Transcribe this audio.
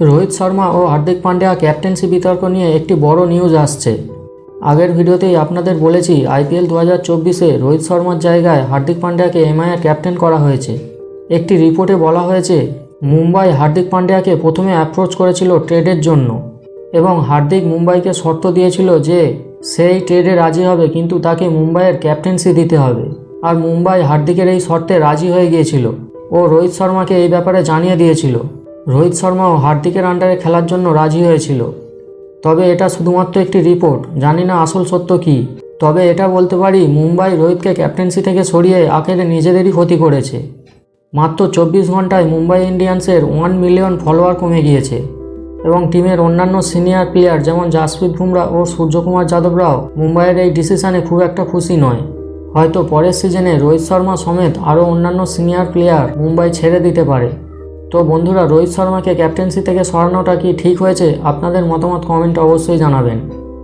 রোহিত শর্মা ও হার্দিক পান্ডিয়া ক্যাপ্টেন্সি বিতর্ক নিয়ে একটি বড় নিউজ আসছে। আগের ভিডিওতেই আপনাদের বলেছি, আইপিএল দু হাজার চব্বিশে রোহিত শর্মার জায়গায় হার্দিক পান্ডিয়াকে এমআইয়ের ক্যাপ্টেন করা হয়েছে। একটি রিপোর্টে বলা হয়েছে, মুম্বাই হার্দিক পান্ডিয়াকে প্রথমে অ্যাপ্রোচ করেছিল ট্রেডের জন্য এবং হার্দিক মুম্বাইকে শর্ত দিয়েছিল যে, সেই ট্রেডে রাজি হবে, কিন্তু তাকে মুম্বাইয়ের ক্যাপ্টেন্সি দিতে হবে। আর মুম্বাই হার্দিকের এই শর্তে রাজি হয়ে গিয়েছিল ও রোহিত শর্মাকে এই ব্যাপারে জানিয়ে দিয়েছিল। রোহিত শর্মাও হার্দিকের আন্ডারে খেলার জন্য রাজি হয়েছিল। তবে এটা শুধুমাত্র একটি রিপোর্ট, জানি না আসল সত্য কী। তবে এটা বলতে পারি, মুম্বাই রোহিতকে ক্যাপ্টেন্সি থেকে সরিয়ে আখেরে নিজেদেরই ক্ষতি করেছে। মাত্র চব্বিশ ঘন্টায় মুম্বাই ইন্ডিয়ান্সের ওয়ান মিলিয়ন ফলোয়ার কমে গিয়েছে। এবং টিমের অন্যান্য সিনিয়র প্লেয়ার যেমন জাসপ্রীত বুমরা ও সূর্যকুমার যাদবরাও মুম্বাইয়ের এই ডিসিশনে খুব একটা খুশি নয়। হয়তো পরের সিজনে রোহিত শর্মা সমেত আরও অন্যান্য সিনিয়র প্লেয়ার মুম্বাই ছেড়ে দিতে পারে। তো বন্ধুরা, রোহিত শর্মাকে ক্যাপ্টেন্সি থেকে সরানোটা কি ঠিক হয়েছে? আপনাদের মতামত কমেন্ট অবশ্যই জানাবেন।